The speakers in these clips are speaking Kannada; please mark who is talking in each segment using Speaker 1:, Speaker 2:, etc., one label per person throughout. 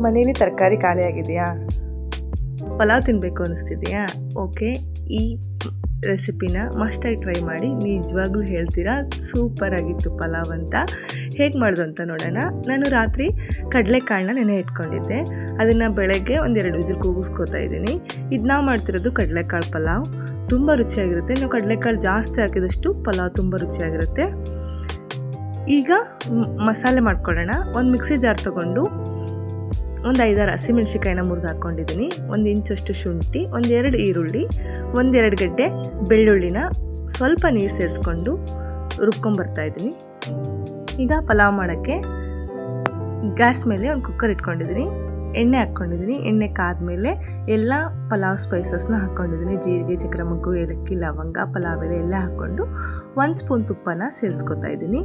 Speaker 1: ಮನೇಲಿ ತರಕಾರಿ ಖಾಲಿ ಆಗಿದೆಯಾ ಪಲಾವ್ ತಿನ್ನಬೇಕು ಅನಿಸ್ತಿದೆಯಾ? ಓಕೆ ಈ ರೆಸಿಪಿನ ಮಸ್ಟಾಗಿ ಟ್ರೈ ಮಾಡಿ ನಿಜವಾಗ್ಲೂ ಹೇಳ್ತೀರಾ? ಸೂಪರ್ ಆಗಿತ್ತು ಪಲಾವ್ ಅಂತ. ಹೇಗೆ ಮಾಡೋದು ಅಂತ ನೋಡೋಣ. ನಾನು ರಾತ್ರಿ ಕಡಲೆಕಾಳನ್ನ ನೆನೆ ಇಟ್ಕೊಂಡಿದ್ದೆ. ಅದನ್ನು ಬೆಳಗ್ಗೆ ಒಂದೆರಡು ವಿಸಿಲ್ ಕೂಗಿಸ್ಕೋತಾ ಇದ್ದೀನಿ. ಇದು ನಾವು ಮಾಡ್ತಿರೋದು ಕಡಲೆಕಾಳು ಪಲಾವ್. ತುಂಬ ರುಚಿಯಾಗಿರುತ್ತೆ. ನೀವು ಕಡಲೆಕಾಳು ಜಾಸ್ತಿ ಹಾಕಿದಷ್ಟು ಪಲಾವ್ ತುಂಬ ರುಚಿಯಾಗಿರುತ್ತೆ. ಈಗ ಮಸಾಲೆ ಮಾಡ್ಕೊಳ್ಳೋಣ. ಒಂದು ಮಿಕ್ಸಿ ಜಾರ್ ತೊಗೊಂಡು ಒಂದು ಐದಾರು ಹಸಿಮೆಣ್ಸಿಕಾಯಿನ ಮುರಿದು ಹಾಕ್ಕೊಂಡಿದ್ದೀನಿ. ಒಂದು ಇಂಚಷ್ಟು ಶುಂಠಿ ಒಂದೆರಡು ಈರುಳ್ಳಿ ಒಂದೆರಡು ಗಡ್ಡೆ ಬೆಳ್ಳುಳ್ಳಿನ ಸ್ವಲ್ಪ ನೀರು ಸೇರಿಸ್ಕೊಂಡು ಇದ್ದೀನಿ. ಈಗ ಪಲಾವ್ ಮಾಡೋಕ್ಕೆ ಗ್ಯಾಸ್ ಮೇಲೆ ಒಂದು ಕುಕ್ಕರ್ ಇಟ್ಕೊಂಡಿದ್ದೀನಿ. ಎಣ್ಣೆ ಹಾಕ್ಕೊಂಡಿದ್ದೀನಿ. ಎಣ್ಣೆ ಕಾದ್ಮೇಲೆ ಎಲ್ಲ ಪಲಾವ್ ಸ್ಪೈಸಸ್ನ ಹಾಕ್ಕೊಂಡಿದ್ದೀನಿ. ಜೀರಿಗೆ ಚಕ್ರ ಮಗ್ಗು ಏಲಕ್ಕಿ, ಲವಂಗ, ಪಲಾವ್ ಎಲೆ ಎಲ್ಲ ಹಾಕ್ಕೊಂಡು ಒಂದು ಸ್ಪೂನ್ ತುಪ್ಪನ ಸೇರಿಸ್ಕೊತಾ ಇದ್ದೀನಿ.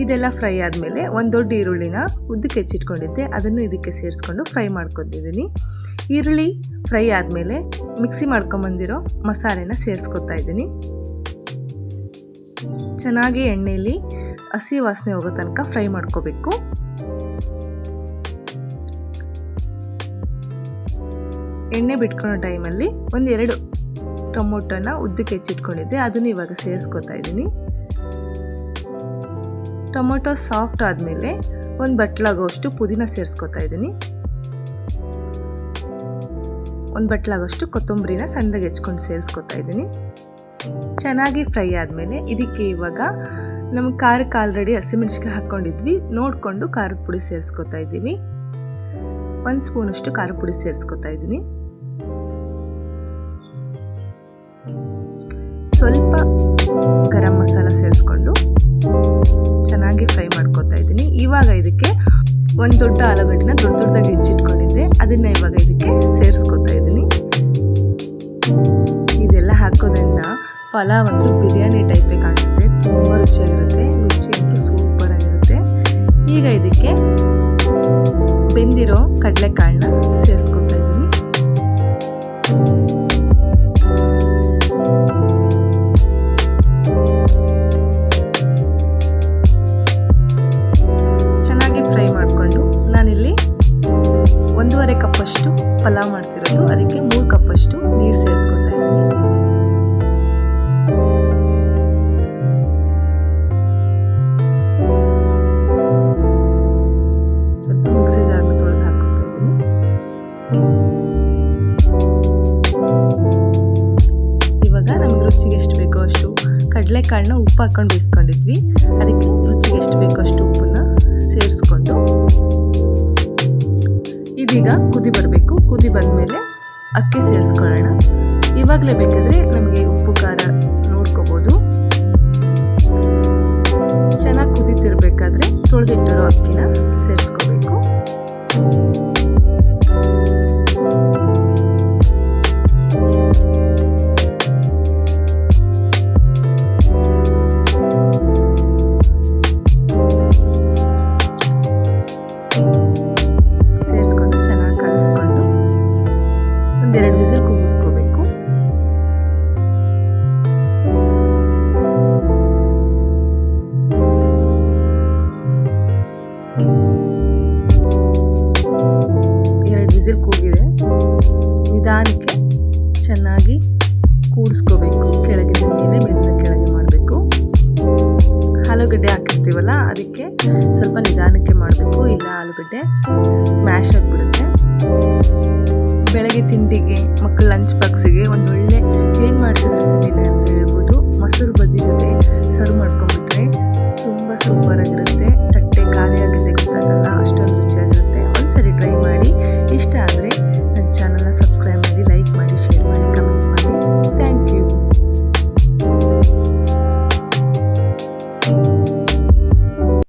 Speaker 1: ಇದೆಲ್ಲ ಫ್ರೈ ಆದಮೇಲೆ ಒಂದು ದೊಡ್ಡ ಈರುಳ್ಳಿನ ಉದ್ದಕ್ಕೆ ಹೆಚ್ಚಿಟ್ಕೊಂಡಿದ್ದೆ. ಅದನ್ನು ಇದಕ್ಕೆ ಸೇರಿಸ್ಕೊಂಡು ಫ್ರೈ ಮಾಡ್ಕೊತಿದ್ದೀನಿ. ಈರುಳ್ಳಿ ಫ್ರೈ ಆದಮೇಲೆ ಮಿಕ್ಸಿ ಮಾಡ್ಕೊಂಬಂದಿರೋ ಮಸಾಲೆನ ಸೇರಿಸ್ಕೊತಾ ಇದ್ದೀನಿ. ಚೆನ್ನಾಗಿ ಎಣ್ಣೆಯಲ್ಲಿ ಹಸಿ ವಾಸನೆ ಹೋಗೋ ತನಕ ಫ್ರೈ ಮಾಡ್ಕೋಬೇಕು. ಎಣ್ಣೆ ಬಿಟ್ಕೊಳ್ಳೋ ಟೈಮಲ್ಲಿ ಒಂದೆರಡು ಟೊಮೊಟೊನ ಉದ್ದಕ್ಕೆ ಹೆಚ್ಚಿಟ್ಕೊಂಡಿದ್ದೆ. ಅದನ್ನು ಇವಾಗ ಸೇರಿಸ್ಕೊತಾ ಇದ್ದೀನಿ. ಟೊಮೊಟೊ ಸಾಫ್ಟ್ ಆದಮೇಲೆ ಒಂದು ಬಟ್ಲಾಗೋಷ್ಟು ಪುದೀನ ಸೇರಿಸ್ಕೊತಾ ಇದ್ದೀನಿ. ಒಂದು ಬಟ್ಲಾಗೋಷ್ಟು ಕೊತ್ತಂಬರಿನ ಸಣ್ಣದಾಗಿ ಹೆಚ್ಕೊಂಡು ಸೇರಿಸ್ಕೊತಾ ಇದ್ದೀನಿ. ಚೆನ್ನಾಗಿ ಫ್ರೈ ಆದಮೇಲೆ ಇದಕ್ಕೆ ಇವಾಗ ನಮ್ಮ ಖಾರಕ್ಕೆ ಆಲ್ರೆಡಿ ಹಸಿಮೆಣ್ಸಿಕಾಯಿ ಹಾಕ್ಕೊಂಡಿದ್ವಿ. ನೋಡಿಕೊಂಡು ಖಾರದ ಪುಡಿ ಸೇರಿಸ್ಕೊತಾ ಇದ್ದೀವಿ. ಒಂದು ಸ್ಪೂನಷ್ಟು ಖಾರದ ಪುಡಿ ಸೇರಿಸ್ಕೊತಾ ಇದ್ದೀನಿ. ಸ್ವಲ್ಪ ಗರಂ ಮಸಾಲ ಸೇರಿಸ್ಕೊಂಡು ಚೆನ್ನಾಗಿ ಫ್ರೈ ಮಾಡ್ಕೊತಾ ಇದ್ದೀನಿ. ಇವಾಗ ಇದಕ್ಕೆ ಒಂದು ದೊಡ್ಡ ಆಲೂಗಡ್ಡೆನ ದೊಡ್ಡ ದೊಡ್ಡದಾಗಿ ಹೆಚ್ಚಿಟ್ಕೊಂಡಿದ್ದೆ. ಅದನ್ನು ಇವಾಗ ಇದಕ್ಕೆ ಸೇರಿಸ್ಕೊತಾ ಇದ್ದೀನಿ. ಇದೆಲ್ಲ ಹಾಕೋದ್ರಿಂದ ಪಲಾವ್ ಅಂತೂ ಬಿರಿಯಾನಿ ಟೈಪೇ ಕಾಣಿಸುತ್ತೆ. ತುಂಬ ರುಚಿಯಾಗಿರುತ್ತೆ. ರುಚಿ ಅಂತೂ ಸೂಪರ್ ಆಗಿರುತ್ತೆ. ಈಗ ಇದಕ್ಕೆ ಬೆಂದಿರೋ ಕಡಲೆಕಾಳನ್ನ ಸೇರಿಸ್ಕೊತಾ ಇದ್ದೀನಿ. ಒಂದೂವರೆ ಕಪ್ಪಷ್ಟು ಪಲಾವ್ ಮಾಡ್ತಿರೋದು. ಅದಕ್ಕೆ ಮೂರು ಕಪ್ಪಷ್ಟು ನೀರು ಸೇರಿಸ್ಕೊತಾ ಇದ್ದೀನಿ. ಸ್ವಲ್ಪ ಮಿಕ್ಸಿ ಜಾರ್ನ ತೊಳೆದು ಹಾಕೋತಾ ಇದ್ದೀನಿ. ಇವಾಗ ನಮಗೆ ರುಚಿಗೆ ಎಷ್ಟು ಬೇಕೋ ಅಷ್ಟು ಕಡಲೆಕಾಳನ್ನ ಉಪ್ಪು ಹಾಕೊಂಡು ಬೇಯಿಸ್ಕೊಂಡಿದ್ವಿ. ಅದಕ್ಕೆ ಅಕ್ಕಿ ಸೇರಿಸ್ಕೊಳ್ಳೋಣ. ಇವಾಗಲೇ ಬೇಕಾದರೆ ನಮಗೆ ಉಪ್ಪು ಖಾರ ನೋಡ್ಕೋಬೋದು. ಚೆನ್ನಾಗಿ ಕುದಿತಿರ್ಬೇಕಾದ್ರೆ ತೊಳೆದಿಟ್ಟಿರೋ ಅಕ್ಕಿನ ಸೇರಿಸ್ಕೋಬೇಕು. ಸೇರಿಸ್ಕೊಂಡು ಒಂದೆರಡು ವಿಸಿಲ್ ಕೂಗಿಸ್ಕೋಬೇಕು. ಎರಡು ವಿಸಿಲ್ ಕೂಗಿದೆ. ನಿಧಾನಕ್ಕೆ ಚೆನ್ನಾಗಿ ಕೂಡಿಸ್ಕೋಬೇಕು. ಕೆಳಗಿನ ಮೇಲೆ ಮೇಲಿಂದ ಕೆಳಗೆ ಮಾಡಬೇಕು. ಆಲೂಗಡ್ಡೆ ಹಾಕಿರ್ತೀವಲ್ಲ, ಅದಕ್ಕೆ ಸ್ವಲ್ಪ ನಿಧಾನಕ್ಕೆ ಮಾಡಬೇಕು. ಇಲ್ಲ, ಆಲೂಗಡ್ಡೆ ಸ್ಮ್ಯಾಶ್ ಆಗಿಬಿಡುತ್ತೆ. ಬೆಳಗ್ಗೆ ತಿಂಡಿಗೆ ಮಕ್ಕಳ ಲಂಚ್ ಬಾಕ್ಸಿಗೆ ಒಂದು ಒಳ್ಳೆ ಏನು ಮಾಡ್ತಾರೆ ರೆಸಿಪಿನೇ ಅಂತ ಹೇಳ್ಬೋದು. ಮೊಸರು ಬಜ್ಜಿ ಜೊತೆ ಸರ್ವ್ ಮಾಡ್ಕೊಂಬಿಟ್ರೆ ತುಂಬ ಸೂಪರಾಗಿರುತ್ತೆ